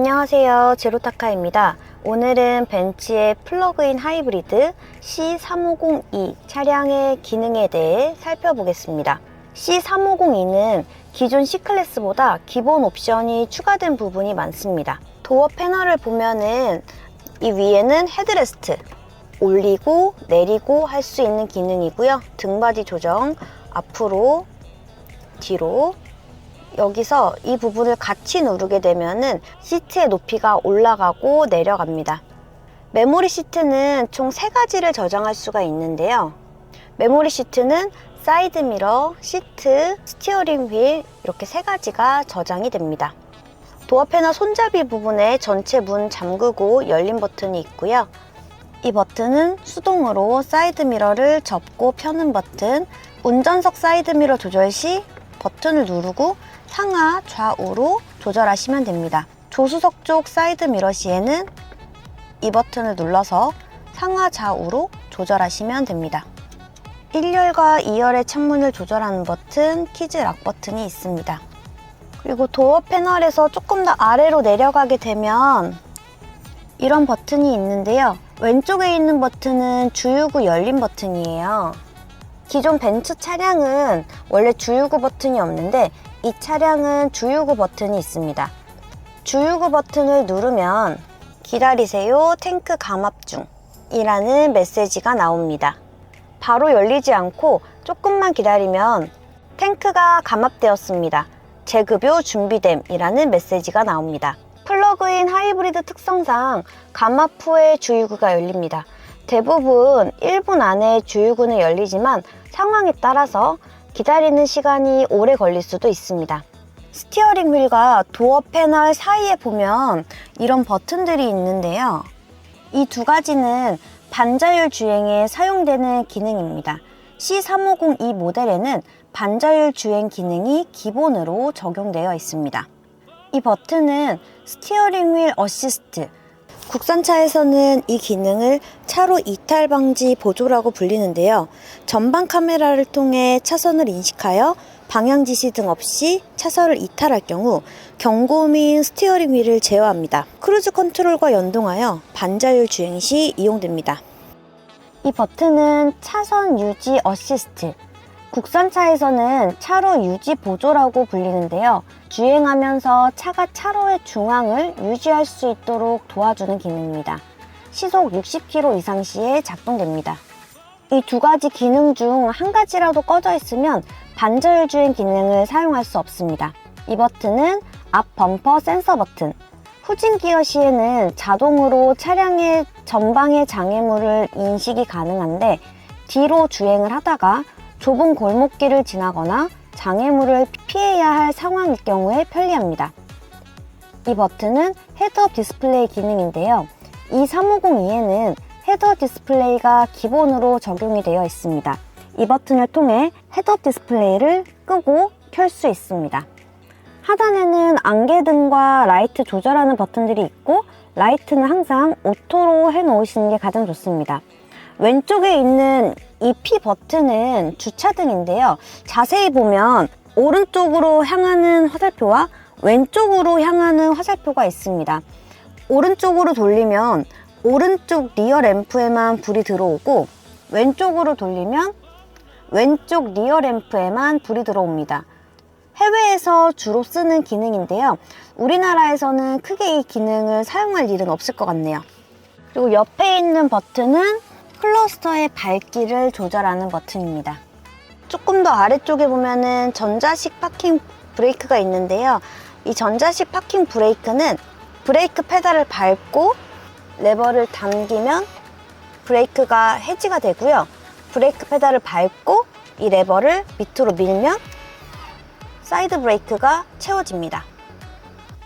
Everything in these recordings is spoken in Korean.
안녕하세요. 제로타카입니다. 오늘은 벤츠의 플러그인 하이브리드 C3502 차량의 기능에 대해 살펴보겠습니다. C3502는 기존 C클래스보다 기본 옵션이 추가된 부분이 많습니다. 도어 패널을 보면은 이 위에는 헤드레스트, 올리고 내리고 할 수 있는 기능이고요. 등받이 조정, 앞으로, 뒤로, 여기서 이 부분을 같이 누르게 되면은 시트의 높이가 올라가고 내려갑니다. 메모리 시트는 총세 가지를 저장할 수가 있는데요. 메모리 시트는 사이드 미러, 시트, 스티어링 휠 이렇게 세 가지가 저장이 됩니다. 도어 패널 손잡이 부분에 전체 문 잠그고 열린 버튼이 있고요. 이 버튼은 수동으로 사이드 미러를 접고 펴는 버튼, 운전석 사이드 미러 조절 시 버튼을 누르고 상하 좌우로 조절하시면 됩니다. 조수석 쪽 사이드 미러 시에는 이 버튼을 눌러서 상하 좌우로 조절하시면 됩니다. 1열과 2열의 창문을 조절하는 버튼, 키즈 락 버튼이 있습니다. 그리고 도어 패널에서 조금 더 아래로 내려가게 되면 이런 버튼이 있는데요. 왼쪽에 있는 버튼은 주유구 열림 버튼이에요. 기존 벤츠 차량은 원래 주유구 버튼이 없는데 이 차량은 주유구 버튼이 있습니다. 주유구 버튼을 누르면 기다리세요 탱크 감압 중 이라는 메시지가 나옵니다. 바로 열리지 않고 조금만 기다리면 탱크가 감압되었습니다. 재급요 준비됨 이라는 메시지가 나옵니다. 플러그인 하이브리드 특성상 감압 후에 주유구가 열립니다. 대부분 1분 안에 주유구는 열리지만 상황에 따라서 기다리는 시간이 오래 걸릴 수도 있습니다. 스티어링 휠과 도어 패널 사이에 보면 이런 버튼들이 있는데요. 이 두 가지는 반자율 주행에 사용되는 기능입니다. C3502 모델에는 반자율 주행 기능이 기본으로 적용되어 있습니다. 이 버튼은 스티어링 휠 어시스트, 국산차에서는 이 기능을 차로 이탈 방지 보조라고 불리는데요. 전방 카메라를 통해 차선을 인식하여 방향 지시 등 없이 차선을 이탈할 경우 경고음인 스티어링 휠을 제어합니다. 크루즈 컨트롤과 연동하여 반자율 주행 시 이용됩니다. 이 버튼은 차선 유지 어시스트, 국산차에서는 차로 유지 보조라고 불리는데요. 주행하면서 차가 차로의 중앙을 유지할 수 있도록 도와주는 기능입니다. 시속 60km 이상 시에 작동됩니다. 이 두 가지 기능 중 한 가지라도 꺼져 있으면 반절 주행 기능을 사용할 수 없습니다. 이 버튼은 앞 범퍼 센서 버튼, 후진 기어 시에는 자동으로 차량의 전방의 장애물을 인식이 가능한데 뒤로 주행을 하다가 좁은 골목길을 지나거나 장애물을 피해야 할 상황일 경우에 편리합니다. 이 버튼은 헤드업 디스플레이 기능인데요. 이 3502에는 헤드업 디스플레이가 기본으로 적용이 되어 있습니다. 이 버튼을 통해 헤드업 디스플레이를 끄고 켤 수 있습니다. 하단에는 안개등과 라이트 조절하는 버튼들이 있고 라이트는 항상 오토로 해 놓으시는 게 가장 좋습니다. 왼쪽에 있는 이 P 버튼은 주차등인데요. 자세히 보면 오른쪽으로 향하는 화살표와 왼쪽으로 향하는 화살표가 있습니다. 오른쪽으로 돌리면 오른쪽 리어 램프에만 불이 들어오고 왼쪽으로 돌리면 왼쪽 리어 램프에만 불이 들어옵니다. 해외에서 주로 쓰는 기능인데요. 우리나라에서는 크게 이 기능을 사용할 일은 없을 것 같네요. 그리고 옆에 있는 버튼은 클러스터의 밝기를 조절하는 버튼입니다. 조금 더 아래쪽에 보면은 전자식 파킹 브레이크가 있는데요. 이 전자식 파킹 브레이크는 브레이크 페달을 밟고 레버를 당기면 브레이크가 해지가 되고요. 브레이크 페달을 밟고 이 레버를 밑으로 밀면 사이드 브레이크가 채워집니다.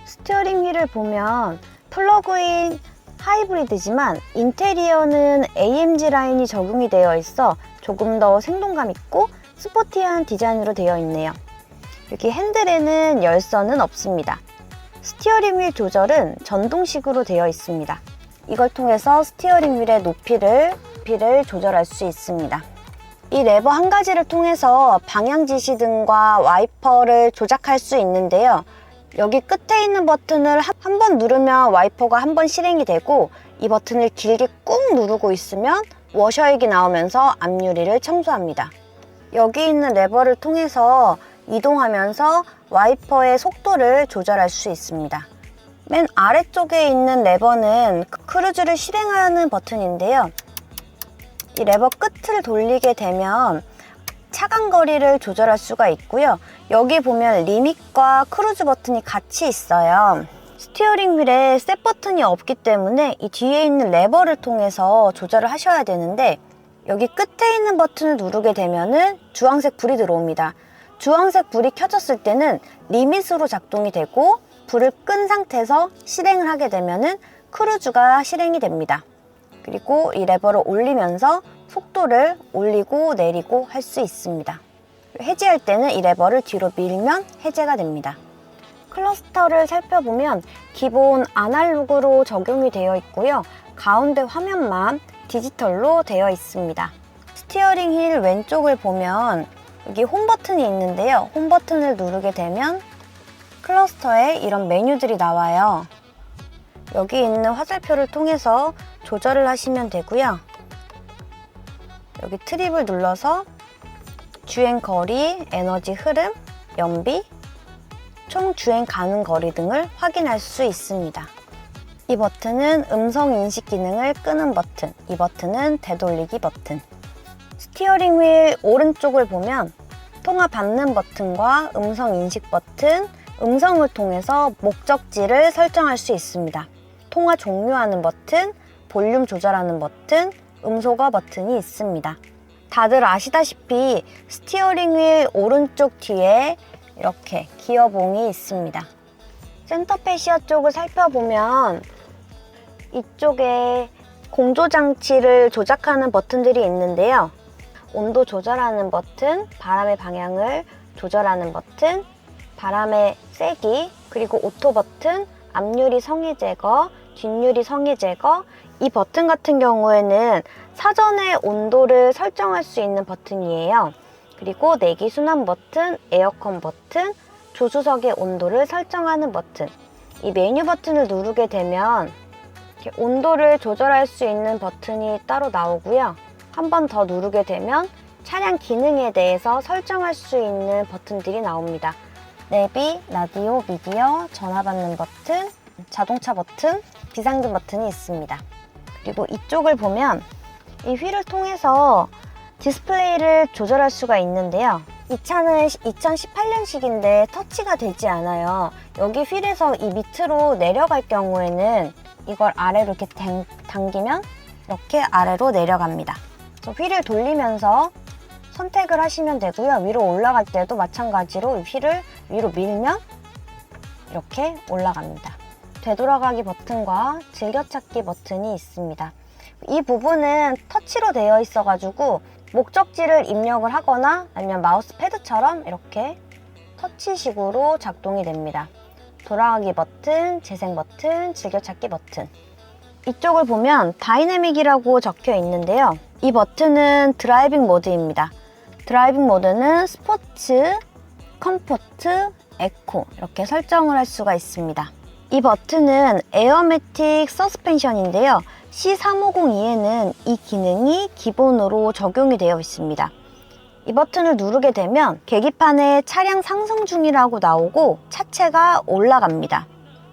스티어링 휠을 보면 플러그인 하이브리드지만 인테리어는 AMG 라인이 적용이 되어 있어 조금 더 생동감 있고 스포티한 디자인으로 되어 있네요. 여기 핸들에는 열선은 없습니다. 스티어링 휠 조절은 전동식으로 되어 있습니다. 이걸 통해서 스티어링 휠의 높이를, 높이를 조절할 수 있습니다. 이 레버 한 가지를 통해서 방향 지시 등과 와이퍼를 조작할 수 있는데요. 여기 끝에 있는 버튼을 한 번 누르면 와이퍼가 한 번 실행이 되고 이 버튼을 길게 꾹 누르고 있으면 워셔액이 나오면서 앞유리를 청소합니다. 여기 있는 레버를 통해서 이동하면서 와이퍼의 속도를 조절할 수 있습니다. 맨 아래쪽에 있는 레버는 크루즈를 실행하는 버튼인데요. 이 레버 끝을 돌리게 되면 차간 거리를 조절할 수가 있고요. 여기 보면 리밋과 크루즈 버튼이 같이 있어요. 스티어링 휠에 셋 버튼이 없기 때문에 이 뒤에 있는 레버를 통해서 조절을 하셔야 되는데 여기 끝에 있는 버튼을 누르게 되면은 주황색 불이 들어옵니다. 주황색 불이 켜졌을 때는 리밋으로 작동이 되고 불을 끈 상태에서 실행을 하게 되면은 크루즈가 실행이 됩니다. 그리고 이 레버를 올리면서 속도를 올리고 내리고 할 수 있습니다. 해제할 때는 이 레버를 뒤로 밀면 해제가 됩니다. 클러스터를 살펴보면 기본 아날로그로 적용이 되어 있고요. 가운데 화면만 디지털로 되어 있습니다. 스티어링 휠 왼쪽을 보면 여기 홈 버튼이 있는데요. 홈 버튼을 누르게 되면 클러스터에 이런 메뉴들이 나와요. 여기 있는 화살표를 통해서 조절을 하시면 되고요. 여기 트립을 눌러서 주행 거리, 에너지 흐름, 연비, 총 주행 가능 거리 등을 확인할 수 있습니다. 이 버튼은 음성 인식 기능을 끄는 버튼, 이 버튼은 되돌리기 버튼. 스티어링 휠 오른쪽을 보면 통화 받는 버튼과 음성 인식 버튼, 음성을 통해서 목적지를 설정할 수 있습니다. 통화 종료하는 버튼, 볼륨 조절하는 버튼, 음소거 버튼이 있습니다. 다들 아시다시피 스티어링 휠 오른쪽 뒤에 이렇게 기어봉이 있습니다. 센터 페시아 쪽을 살펴보면 이쪽에 공조 장치를 조작하는 버튼들이 있는데요. 온도 조절하는 버튼, 바람의 방향을 조절하는 버튼, 바람의 세기, 그리고 오토 버튼, 앞유리 성해 제거, 뒷유리 성해 제거, 이 버튼 같은 경우에는 사전에 온도를 설정할 수 있는 버튼이에요. 그리고 내기 순환 버튼, 에어컨 버튼, 조수석의 온도를 설정하는 버튼. 이 메뉴 버튼을 누르게 되면 온도를 조절할 수 있는 버튼이 따로 나오고요. 한 번 더 누르게 되면 차량 기능에 대해서 설정할 수 있는 버튼들이 나옵니다. 내비, 라디오, 미디어, 전화 받는 버튼, 자동차 버튼, 비상등 버튼이 있습니다. 그리고 이쪽을 보면 이 휠을 통해서 디스플레이를 조절할 수가 있는데요. 이 차는 2018년식인데 터치가 되지 않아요. 여기 휠에서 이 밑으로 내려갈 경우에는 이걸 아래로 이렇게 당, 당기면 이렇게 아래로 내려갑니다. 그래서 휠을 돌리면서 선택을 하시면 되고요. 위로 올라갈 때도 마찬가지로 휠을 위로 밀면 이렇게 올라갑니다. 되돌아가기 버튼과 즐겨찾기 버튼이 있습니다. 이 부분은 터치로 되어 있어가지고 목적지를 입력을 하거나 아니면 마우스 패드처럼 이렇게 터치식으로 작동이 됩니다. 돌아가기 버튼, 재생 버튼, 즐겨찾기 버튼. 이쪽을 보면 다이내믹이라고 적혀 있는데요. 이 버튼은 드라이빙 모드입니다. 드라이빙 모드는 스포츠, 컴포트, 에코 이렇게 설정을 할 수가 있습니다. 이 버튼은 에어매틱 서스펜션인데요. C3502에는 이 기능이 기본으로 적용이 되어 있습니다. 이 버튼을 누르게 되면 계기판에 차량 상승 중이라고 나오고 차체가 올라갑니다.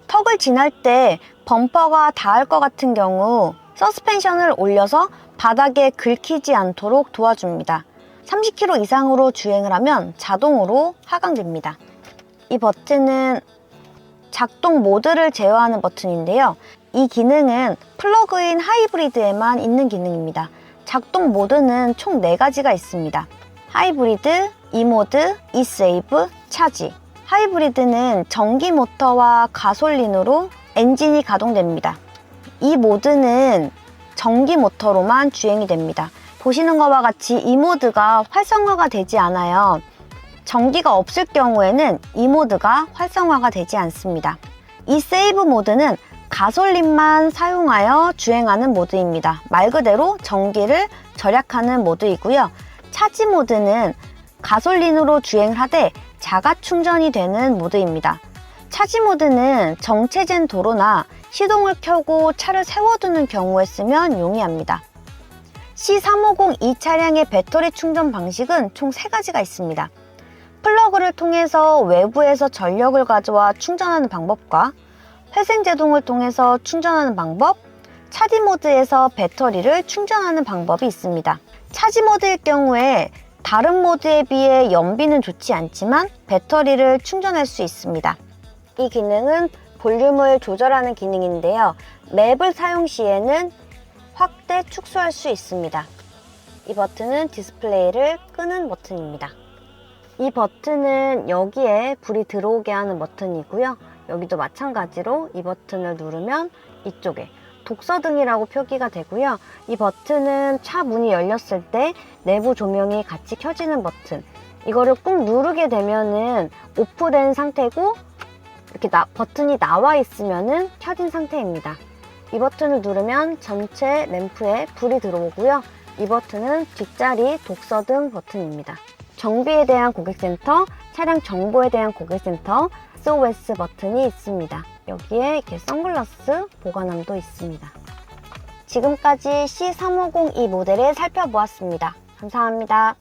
턱을 지날 때 범퍼가 닿을 것 같은 경우 서스펜션을 올려서 바닥에 긁히지 않도록 도와줍니다. 30km 이상으로 주행을 하면 자동으로 하강됩니다. 이 버튼은 작동 모드를 제어하는 버튼인데요. 이 기능은 플러그인 하이브리드에만 있는 기능입니다. 작동 모드는 총 4가지가 있습니다. 하이브리드, 이모드, 이세이브, 차지. 하이브리드는 전기 모터와 가솔린으로 엔진이 가동됩니다. 이 모드는 전기 모터로만 주행이 됩니다. 보시는 것과 같이 이 모드가 활성화가 되지 않아요. 전기가 없을 경우에는 이 모드가 활성화가 되지 않습니다. 이 세이브 모드는 가솔린만 사용하여 주행하는 모드입니다. 말 그대로 전기를 절약하는 모드이고요. 차지 모드는 가솔린으로 주행을 하되 자가 충전이 되는 모드입니다. 차지 모드는 정체된 도로나 시동을 켜고 차를 세워두는 경우에 쓰면 용이합니다. C350 이 차량의 배터리 충전 방식은 총 3가지가 있습니다. 플러그를 통해서 외부에서 전력을 가져와 충전하는 방법과 회생 제동을 통해서 충전하는 방법, 차지 모드에서 배터리를 충전하는 방법이 있습니다. 차지 모드일 경우에 다른 모드에 비해 연비는 좋지 않지만 배터리를 충전할 수 있습니다. 이 기능은 볼륨을 조절하는 기능인데요. 맵을 사용 시에는 확대, 축소할 수 있습니다. 이 버튼은 디스플레이를 끄는 버튼입니다. 이 버튼은 여기에 불이 들어오게 하는 버튼이고요. 여기도 마찬가지로 이 버튼을 누르면 이쪽에 독서등이라고 표기가 되고요. 이 버튼은 차 문이 열렸을 때 내부 조명이 같이 켜지는 버튼. 이거를 꾹 누르게 되면은 오프된 상태고 이렇게 나- 버튼이 나와 있으면은 켜진 상태입니다. 이 버튼을 누르면 전체 램프에 불이 들어오고요. 이 버튼은 뒷자리 독서등 버튼입니다. 정비에 대한 고객센터, 차량 정보에 대한 고객센터, SOS 버튼이 있습니다. 여기에 이렇게 선글라스 보관함도 있습니다. 지금까지 C350 이 모델을 살펴보았습니다. 감사합니다.